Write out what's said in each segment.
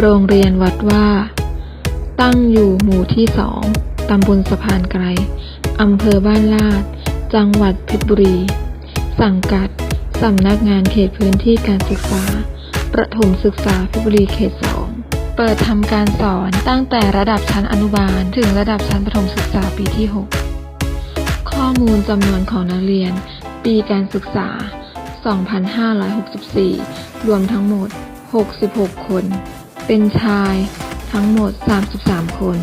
โรงเรียนวัดว่า ตั้งอยู่หมู่ที่สองตำบลสะพานไกรอำเภอบ้านลาด จังหวัดเพชรบุรี สังกัด สำนักงานเขตพื้นที่การศึกษา ประถมศึกษาเพชรบุรีเขตสองเปิดทำการสอนตั้งแต่ระดับชั้นอนุบาล ถึงระดับชั้นประถมศึกษาปีที่ 6 ข้อมูลจำนวนของนักเรียน ปีการศึกษา 2564 รวมทั้งหมด 66 คน เป็นชายทั้งหมด 33 คน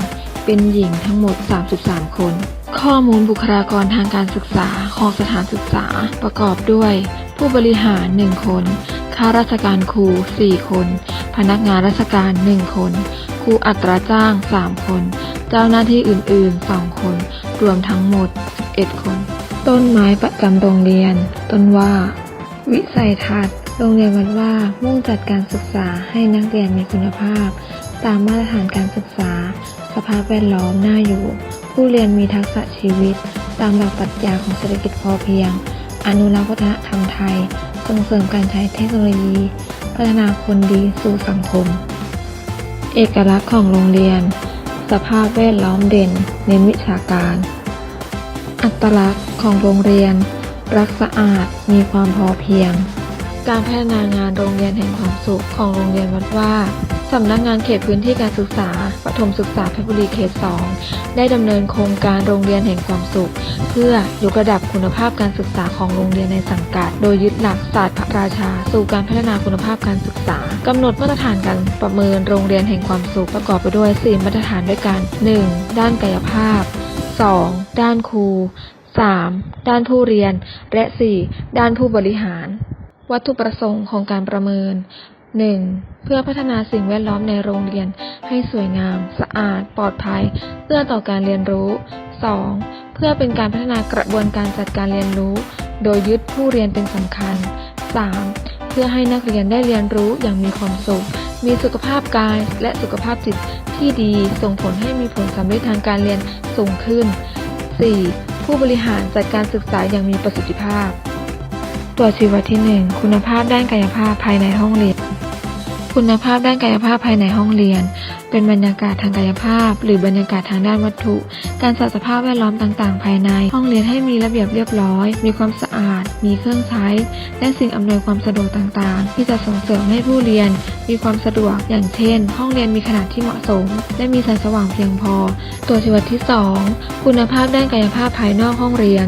เป็นหญิงทั้งหมด 33 คน ข้อมูลบุคลากรทางการศึกษาของสถานศึกษาประกอบด้วย ผู้บริหาร 1 คน ข้าราชการครู 4 คน พนักงานราชการ 1 คน ครูอัตราจ้าง 3 คน เจ้าหน้าที่อื่น ๆ 2 คน รวมทั้งหมด 11 คน ต้นไม้ประจำโรงเรียน ต้นว่า วิสัยทัศน์ โรงเรียนวัดว่ามุ่งจัดการศึกษาให้นักเรียนมีคุณภาพ ตามมาตรฐานการศึกษา สภาพแวดล้อมน่าอยู่ ผู้เรียนมีทักษะชีวิต ตามหลักปรัชญาของเศรษฐกิจพอเพียง อนุรักษ์วัฒนธรรมไทย ส่งเสริมการใช้เทคโนโลยี พัฒนาคนดีสู่สังคม เอกลักษณ์ของโรงเรียน สภาพแวดล้อมเด่น เน้นวิชาการ อัตลักษณ์ของโรงเรียน รักสะอาดมีความพอเพียง การพัฒนางานโรงเรียนแห่งความสุขของโรงเรียนวัดว่าสำนักงานเขตพื้นที่การศึกษาประถมศึกษาเพชรบุรีเขต 2 ได้ดำเนินโครงการโรงเรียนแห่งความสุข เพื่อยกระดับคุณภาพการศึกษาของโรงเรียนในสังกัด โดยยึดหลักศาสตร์พระราชา สู่การพัฒนาคุณภาพการศึกษากำหนดมาตรฐานการประเมินโรงเรียนแห่งความสุขประกอบไปด้วย 4 มาตรฐานด้วยกัน 1. ด้านกายภาพ 2. ด้านครู 3. ด้านผู้เรียน และ 4. ด้านผู้บริหาร วัตถุประสงค์ของการประเมิน 1. เพื่อพัฒนาสิ่งแวดล้อมในโรงเรียนให้สวยงาม สะอาด ปลอดภัย เอื้อต่อการเรียนรู้ 2. เพื่อเป็นการพัฒนากระบวนการจัดการเรียนรู้ โดยยึดผู้เรียนเป็นสำคัญ 3. เพื่อให้นักเรียนได้เรียนรู้อย่างมีความสุข มีสุขภาพกายและสุขภาพจิตที่ดี ส่งผลให้มีผลสำเร็จทางการเรียนสูงขึ้น 4. ผู้บริหารจัดการศึกษาอย่างมีประสิทธิภาพ ตัวชี้วัดที่ 1 คุณภาพด้านกายภาพภายในห้องเรียน คุณภาพด้านกายภาพภายในห้องเรียน เป็นบรรยากาศทางกายภาพ หรือบรรยากาศทางด้านวัตถุ การจัดสภาพแวดล้อมต่างๆ ภายใน ห้องเรียนให้มีระเบียบเรียบร้อย มีความสะอาด มีเครื่องใช้ และสิ่งอำนวยความสะดวกต่างๆ ที่จะส่งเสริมให้ผู้เรียน มีความสะดวก อย่างเช่น ห้องเรียนมีขนาดที่เหมาะสม และมีแสงสว่างเพียงพอ ตัวชี้วัดที่ 2 คุณภาพด้านกายภาพภายนอกห้องเรียน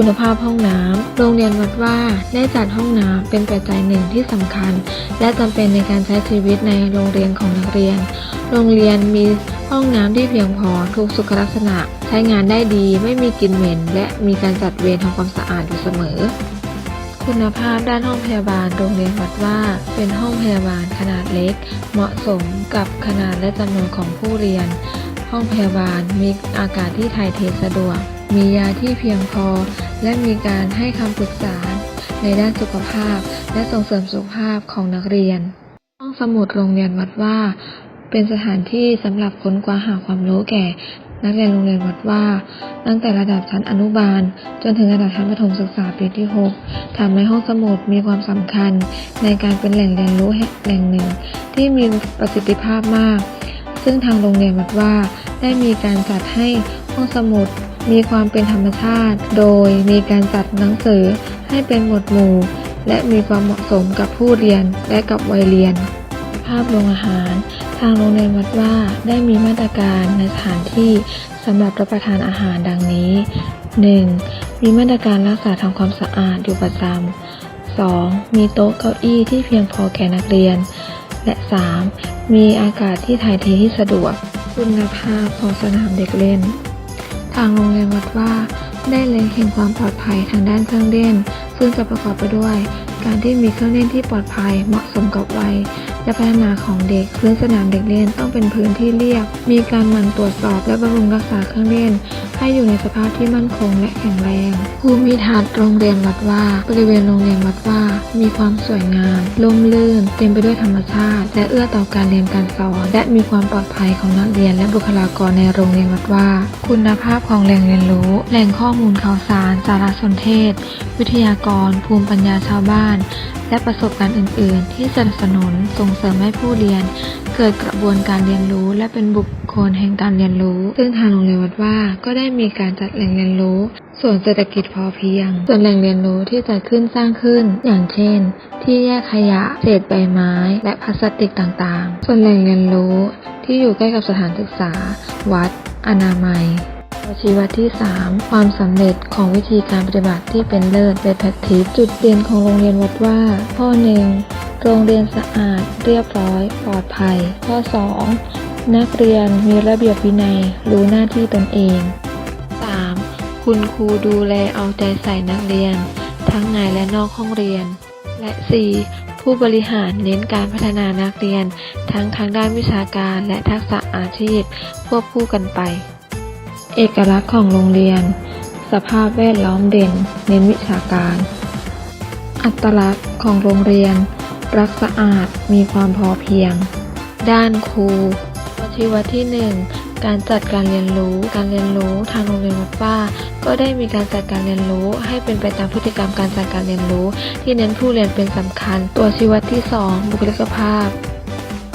คุณภาพห้องน้ำโรงเรียนวัดว่าได้จัดห้องน้ำเป็นปัจจัยหนึ่งที่สำคัญ และจำเป็นในการใช้ชีวิตในโรงเรียนของนักเรียน โรงเรียนมีห้องน้ำที่เพียงพอทุกสุขลักษณะ ใช้งานได้ดีไม่มีกลิ่นเหม็น และมีการจัดเวรทำความสะอาดอยู่เสมอ คุณภาพด้านห้องพยาบาลโรงเรียนวัดว่า เป็นห้องพยาบาลขนาดเล็ก เหมาะสมกับขนาดและจำนวนของผู้เรียน ห้องพยาบาลมีอากาศที่ถ่ายเทสะดวก มียาที่เพียงพอ และมีการให้คำปรึกษาในด้านสุขภาพ และส่งเสริมสุขภาพของนักเรียน ห้องสมุดโรงเรียนวัดว่า เป็นสถานที่สำหรับค้นคว้าหาความรู้แก่ นักเรียนโรงเรียนวัดว่า ตั้งแต่ระดับชั้นอนุบาล จนถึงระดับชั้นประถมศึกษาปีที่ 6ทำให้ห้องสมุดมีความสำคัญ ในการเป็นแหล่งเรียนรู้แห่งหนึ่ง ที่มีประสิทธิภาพมาก ซึ่งทางโรงเรียนวัดว่าได้มีการจัดให้ห้องสมุด มีความเป็นธรรมชาติ โดยมีการจัดหนังสือให้เป็นหมวดหมู่ และมีความเหมาะสมกับผู้เรียนและกับวัยเรียน ภาพโรงอาหาร ทางโรงเรียนวัดว่าได้มีมาตรการในสถานที่สำหรับรับประทานอาหารดังนี้ 1. มีมาตรการรักษาทำความสะอาดอยู่ประจำ 2. มีโต๊ะเก้าอี้ที่เพียงพอแก่นักเรียน และ 3. มีอากาศที่ถ่ายเทที่สะดวก คุณภาพของสนามเด็กเล่น ทางโรงเรียนวัดว่า ได้เล็งเห็นความปลอดภัยทางด้านเครื่องเล่น ซึ่งจะประกอบไปด้วย การที่มีเครื่องเล่นที่ปลอดภัยเหมาะสมกับวัยและพัฒนาของเด็กพื้นสนามเด็กเล่นต้องเป็นพื้นที่เรียบ มีการหมั่นตรวจสอบและบำรุงรักษาเครื่องเล่น ให้อยู่ในสภาพที่มั่นคงและแข็งแรงภูมิทัศน์โรงเรียนวัดว่า บริเวณโรงเรียนวัดว่า มีความสวยงามร่มรื่น เต็มไปด้วยธรรมชาติ และเอื้อต่อการเรียนการสอน และมีความปลอดภัยของนักเรียนและบุคลากรในโรงเรียนวัดว่า คุณภาพของแหล่งเรียนรู้ แหล่งข้อมูลข่าวสาร สารสนเทศ วิทยากร ภูมิปัญญาชาวบ้าน และประสบการณ์อื่น ๆ ที่สนับสนุนส่งเสริมให้ผู้เรียน เกิดกระบวนการเรียนรู้ และเป็นบุคคลแห่งการเรียนรู้ ซึ่งทางโรงเรียนวัดว่าก็ได้มีการจัดแหล่งเรียนรู้ส่วนเศรษฐกิจพอเพียง ส่วนแหล่งเรียนรู้ที่จัดขึ้นสร้างขึ้น อย่างเช่น ที่แยกขยะ เศษใบไม้ และพลาสติกต่างๆ ส่วนแหล่งเรียนรู้ที่อยู่ใกล้กับสถานศึกษา วัด อนามัยชีวัดที่ 3 ความสำเร็จของวิธีการปฏิบัติที่เป็นเลิศ best practice จุดเด่นของโรงเรียนวัดว่า ข้อ 1 โรงเรียนสะอาด เรียบร้อย ปลอดภัย ข้อ 2 นักเรียนมีระเบียบวินัย รู้หน้าที่ตนเอง คุณครูดูแลเอาใจใส่นักเรียน ทั้งในและนอกห้องเรียน และ 4. ผู้บริหารเน้นการพัฒนานักเรียน ทั้งทางด้านวิชาการและทักษะอาชีพควบคู่กันไป เอกลักษณ์ของโรงเรียน สภาพแวดล้อมเด่น เน้นวิชาการ อัตลักษณ์ของโรงเรียน รักสะอาดมีความพอเพียง ด้านครูชีวัดที่ 1 การจัดการเรียนรู้ การเรียนรู้ทางโรงเรียนวัดว่า ก็ได้มีการจัดการเรียนรู้ ให้เป็นไปตามพฤติกรรมการจัดการเรียนรู้ ที่เน้นผู้เรียนเป็นสำคัญ ตัวชีวัดที่ 2 บุคลิกภาพ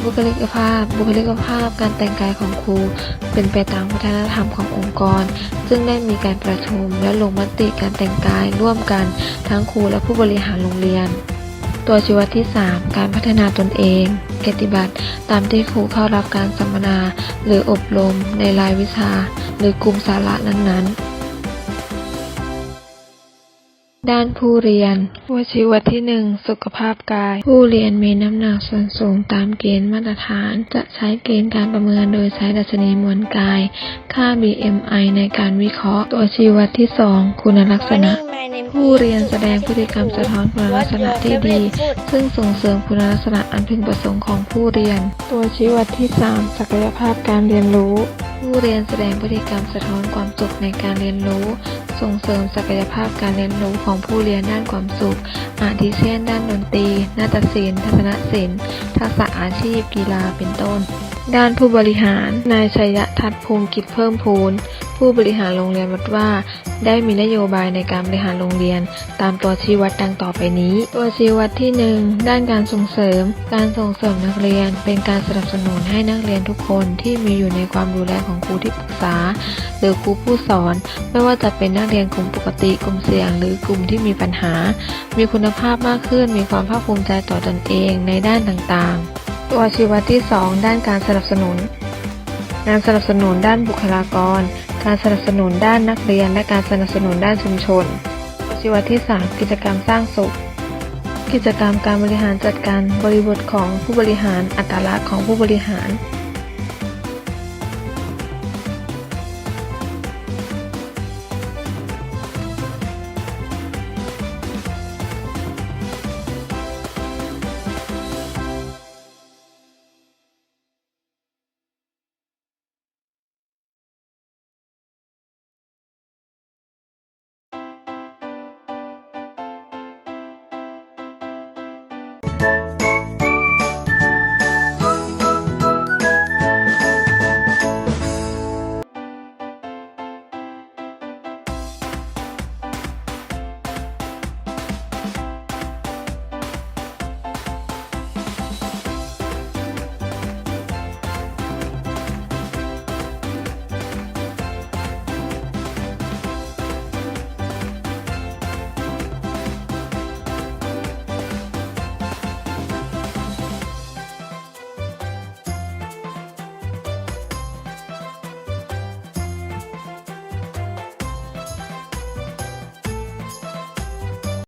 บุคลิกภาพ บุคลิกภาพ การแต่งกายของครู เป็นไปตามวัฒนธรรมขององค์กร ซึ่งได้มีการประชุมและลงมติการแต่งกายร่วมกัน ทั้งครูและผู้บริหารโรงเรียน ตัวชีวัดที่ 3 การพัฒนาตนเอง เกติบัตรตามที่ครูเข้ารับการสัมมนา หรืออบรมในรายวิชา หรือกลุ่มสาระนั้นๆ ด้านผู้เรียนวชีวัดที่ 1 สุขภาพกาย ผู้เรียนมีน้ำหนักส่วนสูงตามเกณฑ์มาตรฐาน จะใช้เกณฑ์การประเมินโดยใช้ดัชนีมวลกาย ค่า BMI ในการวิเคราะห์ ตัวชี้วัดที่ 2 คุณลักษณะ ผู้เรียนแสดงพฤติกรรมสะท้อนคุณลักษณะที่ดี ซึ่งส่งเสริมคุณลักษณะอันพึงประสงค์ของผู้เรียน ตัวชี้วัดที่ 3 ศักยภาพการเรียนรู้ ผู้เรียนแสดงพฤติกรรมสะท้อนความสุขในการเรียนรู้ ส่งเสริมศักยภาพการเรียนรู้ของผู้เรียนด้านความสุข อาทิเช่น ด้านดนตรี นาฏศิลป์ ทัศนศิลป์ ทักษะอาชีพ กีฬา เป็นต้น ด้านผู้บริหาร นายชัยทัศน์ภูมิกิจเพิ่มพูน ผู้บริหารโรงเรียนวัดว่า ได้มีนโยบายในการบริหารโรงเรียน ตามตัวชี้วัดดังต่อไปนี้ ตัวชี้วัดที่ 1 ด้านการส่งเสริม การส่งเสริมนักเรียน เป็นการสนับสนุนให้นักเรียนทุกคนที่มีอยู่ในความดูแลของครูที่ปรึกษา หรือครูผู้สอน ไม่ว่าจะเป็นนักเรียนกลุ่มปกติกลุ่มเสี่ยง หรือกลุ่มที่มีปัญหา มีคุณภาพมากขึ้น มีความภาคภูมิใจต่อตนเองในด้านต่างๆ ตัวชีวัดที่ 2 ด้านการสนับสนุน งานสนับสนุนด้านบุคลากร การสนับสนุนด้านนักเรียน และการสนับสนุนด้านชุมชนชีวัดที่ 3 กิจกรรมสร้างสุข กิจกรรมการบริหารจัดการบริบทของผู้บริหาร อัตลักษณ์ของผู้บริหาร